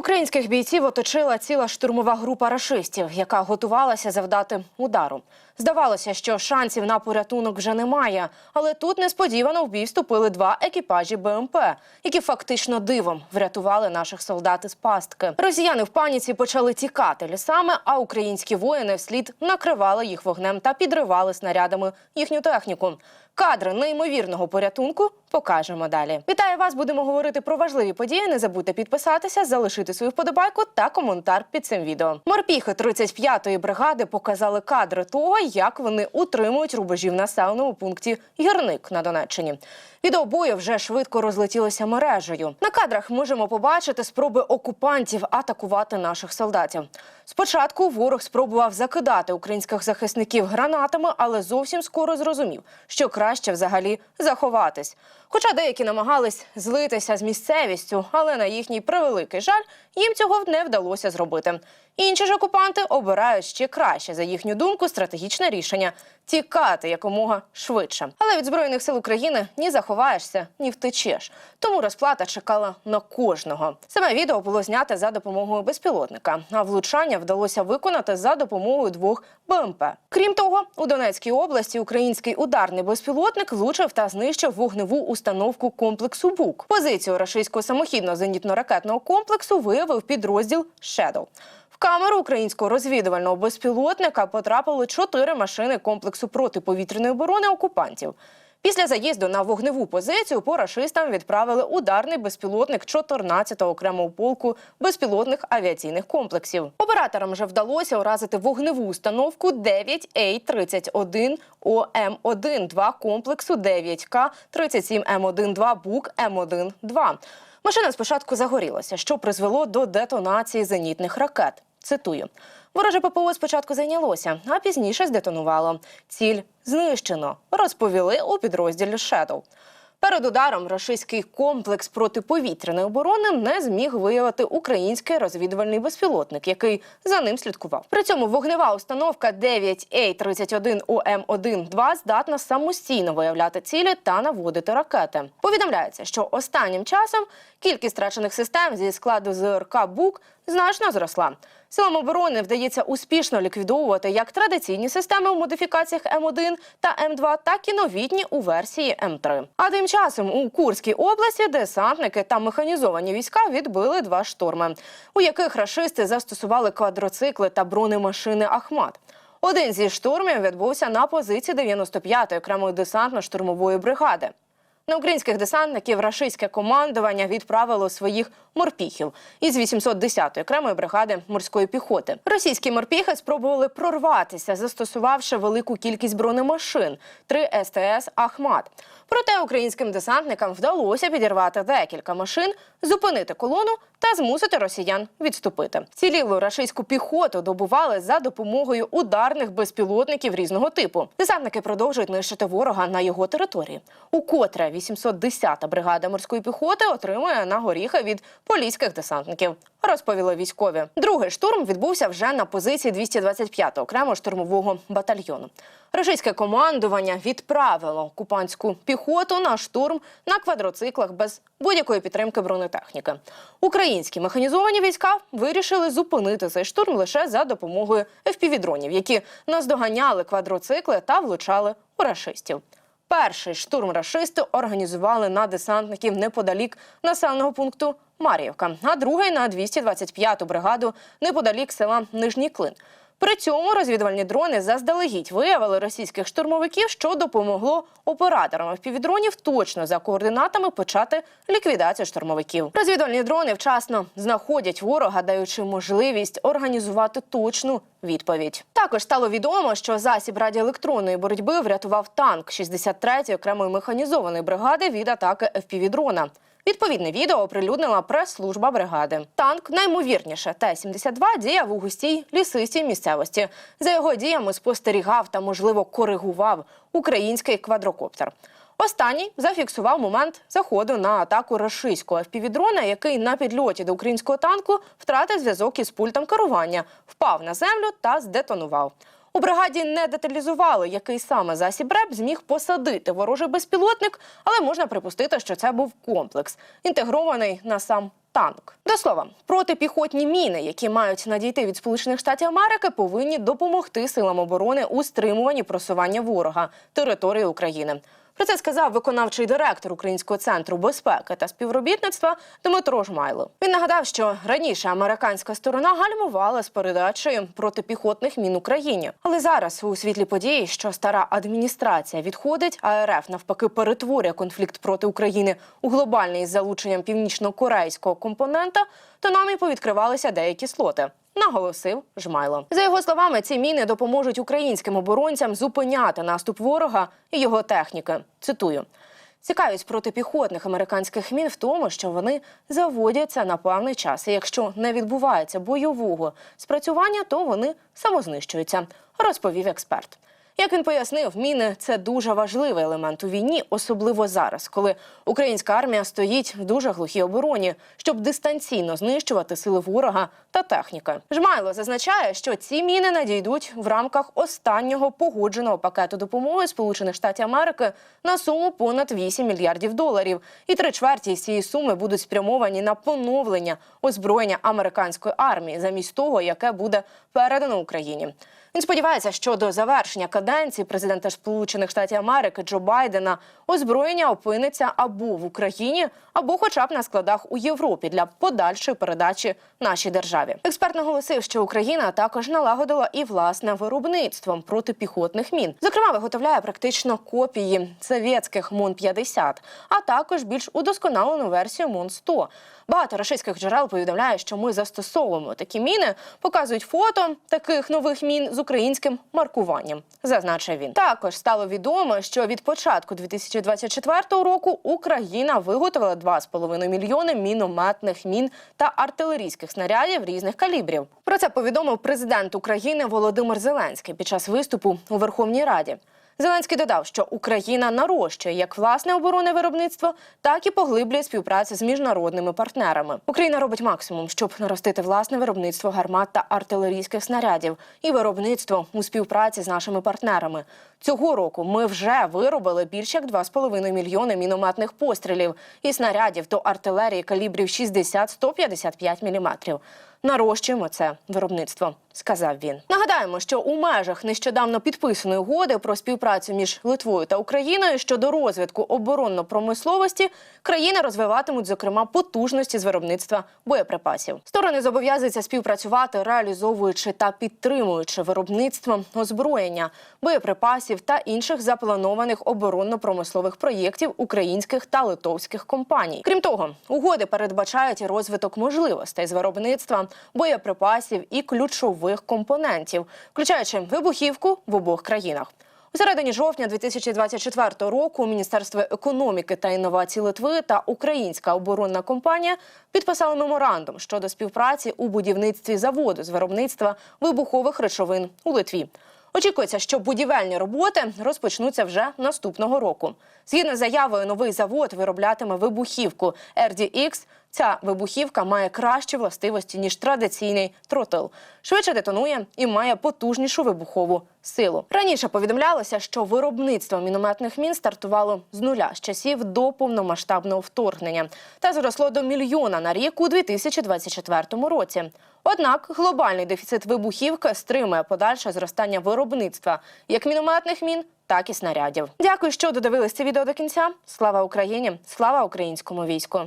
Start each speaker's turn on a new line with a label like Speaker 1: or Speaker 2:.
Speaker 1: Українських бійців оточила ціла штурмова група рашистів, яка готувалася завдати удару. Здавалося, що шансів на порятунок вже немає, але тут несподівано в бій вступили два екіпажі БМП, які фактично дивом врятували наших солдат із пастки. Росіяни в паніці почали тікати лісами, а українські воїни вслід накривали їх вогнем та підривали снарядами їхню техніку. Кадри неймовірного порятунку покажемо далі. Вітаю вас! Будемо говорити про важливі події. Не забудьте підписатися, залишити свою вподобайку та коментар під цим відео. Морпіхи 35-ї бригади показали кадри того, як вони утримують рубежі в населеному пункті Гірник на Донеччині. Відео бою вже швидко розлетілося мережею. На кадрах можемо побачити спроби окупантів атакувати наших солдатів. Спочатку ворог спробував закидати українських захисників гранатами, але зовсім скоро зрозумів, що краще взагалі заховатись. Хоча деякі намагались злитися з місцевістю, але на їхній превеликий жаль їм цього не вдалося зробити. Інші ж окупанти обирають ще краще, за їхню думку, стратегічне рішення тікати якомога швидше. Але від збройних сил України ні заховаєшся, ні втечеш. Тому розплата чекала на кожного. Саме відео було зняте за допомогою безпілотника, а влучання вдалося виконати за допомогою двох БМП. Крім того, у Донецькій області український ударний безпілотник влучив та знищив вогневу установку комплексу БУК. Позицію рашистського самохідно-зенітно-ракетного комплексу виявив підрозділ «Шедоу». Камеру українського розвідувального безпілотника потрапили чотири машини комплексу протиповітряної оборони окупантів. Після заїзду на вогневу позицію по рашистам відправили ударний безпілотник 14-го окремого полку безпілотних авіаційних комплексів. Операторам вже вдалося уразити вогневу установку 9А31 ОМ1 2 комплексу 9К 37 М1 2 БУК М1 2 Машина спочатку загорілася, що призвело до детонації зенітних ракет. Цитую. Вороже ППО спочатку зайнялося, а пізніше здетонувало. Ціль знищено, розповіли у підрозділі «Шедоу». Перед ударом рашистський комплекс протиповітряної оборони не зміг виявити український розвідувальний безпілотник, який за ним слідкував. При цьому вогнева установка 9А31 ОМ1-2 здатна самостійно виявляти цілі та наводити ракети. Повідомляється, що останнім часом кількість втрачених систем зі складу ЗРК БУК значно зросла. Силам оборони вдається успішно ліквідовувати як традиційні системи у модифікаціях М1 та М2, так і новітні у версії М3. А тим часом у Курській області десантники та механізовані війська відбили два шторми, у яких рашисти застосували квадроцикли та бронемашини Ахмат. Один зі штурмів відбувся на позиції 95-ї окремої десантно-штурмової бригади. На українських десантників рашистське командування відправило своїх морпіхів із 810-ї окремої бригади морської піхоти. Російські морпіхи спробували прорватися, застосувавши велику кількість бронемашин три СТС Ахмат. Проте українським десантникам вдалося підірвати декілька машин, зупинити колону та змусити росіян відступити. Цілілу рашистську піхоту добували за допомогою ударних безпілотників різного типу. Десантники продовжують нищити ворога на його території. Укотре 810-та бригада морської піхоти отримує на горіха від поліських десантників. Розповіли військові. Другий штурм відбувся вже на позиції 225-го окремого штурмового батальйону. Російське командування відправило окупантську піхоту на штурм на квадроциклах без будь-якої підтримки бронетехніки. Українські механізовані війська вирішили зупинити цей штурм лише за допомогою FPV-дронів, які наздоганяли квадроцикли та влучали у рашистів. Перший штурм рашисти організували на десантників неподалік населеного пункту Мар'ївка, а другий на 225-ту бригаду неподалік села Нижній Клин. При цьому розвідувальні дрони заздалегідь виявили російських штурмовиків, що допомогло операторам впівдронів точно за координатами почати ліквідацію штурмовиків. Розвідувальні дрони вчасно знаходять ворога, даючи можливість організувати точну відповідь. Також стало відомо, що засіб радіоелектронної боротьби врятував танк 63-ї окремої механізованої бригади від атаки FPV-дрона. Відповідне відео оприлюднила прес-служба бригади. Танк наймовірніше Т-72 діяв у густій лісистій місцевості. За його діями спостерігав та, можливо, коригував український квадрокоптер. Останній зафіксував момент заходу на атаку рашистського FPV-дрона, який на підльоті до українського танку втратив зв'язок із пультом керування, впав на землю та здетонував. У бригаді не деталізували, який саме засіб РЕП зміг посадити ворожий безпілотник, але можна припустити, що це був комплекс, інтегрований на сам танк. До слова, протипіхотні міни, які мають надійти від Сполучених Штатів Америки, повинні допомогти силам оборони у стримуванні просування ворога території України. Про це сказав виконавчий директор Українського центру безпеки та співробітництва Дмитро Жмайло. Він нагадав, що раніше американська сторона гальмувала з передачею протипіхотних мін Україні. Але зараз, у світлі подій, що стара адміністрація відходить, а РФ навпаки перетворює конфлікт проти України у глобальний з залученням північно-корейського компонента, то нам і повідкривалися деякі слоти. Наголосив Жмайло. За його словами, ці міни допоможуть українським оборонцям зупиняти наступ ворога і його техніки. Цитую. Цікавість протипіхотних американських мін в тому, що вони заводяться на певний час. І якщо не відбувається бойового спрацювання, то вони самознищуються, розповів експерт. Як він пояснив, міни це дуже важливий елемент у війні, особливо зараз, коли українська армія стоїть в дуже глухій обороні, щоб дистанційно знищувати сили ворога та техніки. Жмайло зазначає, що ці міни надійдуть в рамках останнього погодженого пакету допомоги Сполучених Штатів Америки на суму понад 8 мільярдів доларів, і три чверті цієї суми будуть спрямовані на поновлення озброєння американської армії замість того, яке буде передано Україні. Він сподівається, що до завершення каденції президента Сполучених Штатів Америки Джо Байдена озброєння опиниться або в Україні, або, хоча б на складах у Європі для подальшої передачі нашій державі. Експерт наголосив, що Україна також налагодила і власне виробництво протипіхотних мін. Зокрема, виготовляє практично копії совєтських мон 50 а також більш удосконалену версію мон 100 Багато рашистських джерел повідомляє, що ми застосовуємо такі міни, показують фото таких нових мін з українським маркуванням. Зазначив він. Також стало відомо, що від початку 2024 року Україна виготовила 2,5 мільйони мінометних мін та артилерійських снарядів різних калібрів. Про це повідомив президент України Володимир Зеленський під час виступу у Верховній Раді. Зеленський додав, що Україна нарощує як власне оборонне виробництво, так і поглиблює співпрацю з міжнародними партнерами. Україна робить максимум, щоб наростити власне виробництво гармат та артилерійських снарядів і виробництво у співпраці з нашими партнерами. Цього року ми вже виробили більш як 2,5 мільйони мінометних пострілів і снарядів до артилерії калібрів 60-155 мм. Нарощуємо це виробництво, сказав він. Нагадаємо, що у межах нещодавно підписаної угоди про співпрацю між Литвою та Україною щодо розвитку оборонно-промисловості країни розвиватимуть зокрема потужності з виробництва боєприпасів. Сторони зобов'язуються співпрацювати, реалізовуючи та підтримуючи виробництво озброєння, боєприпасів та інших запланованих оборонно-промислових проєктів українських та литовських компаній. Крім того, угоди передбачають розвиток можливостей з виробництва боєприпасів і ключових компонентів, включаючи вибухівку в обох країнах. У середині жовтня 2024 року Міністерство економіки та інновацій Литви та Українська оборонна компанія підписали меморандум щодо співпраці у будівництві заводу з виробництва вибухових речовин у Литві. Очікується, що будівельні роботи розпочнуться вже наступного року. Згідно з заявою, новий завод вироблятиме вибухівку RDX. Ця вибухівка має кращі властивості ніж традиційний тротил. Швидше детонує і має потужнішу вибухову силу. Раніше повідомлялося, що виробництво мінометних мін стартувало з нуля з часів до повномасштабного вторгнення та зросло до мільйона на рік у 2024 році. Однак глобальний дефіцит вибухівки стримує подальше зростання виробництва як мінометних мін, так і снарядів. Дякую, що додивились це відео до кінця. Слава Україні! Слава українському війську!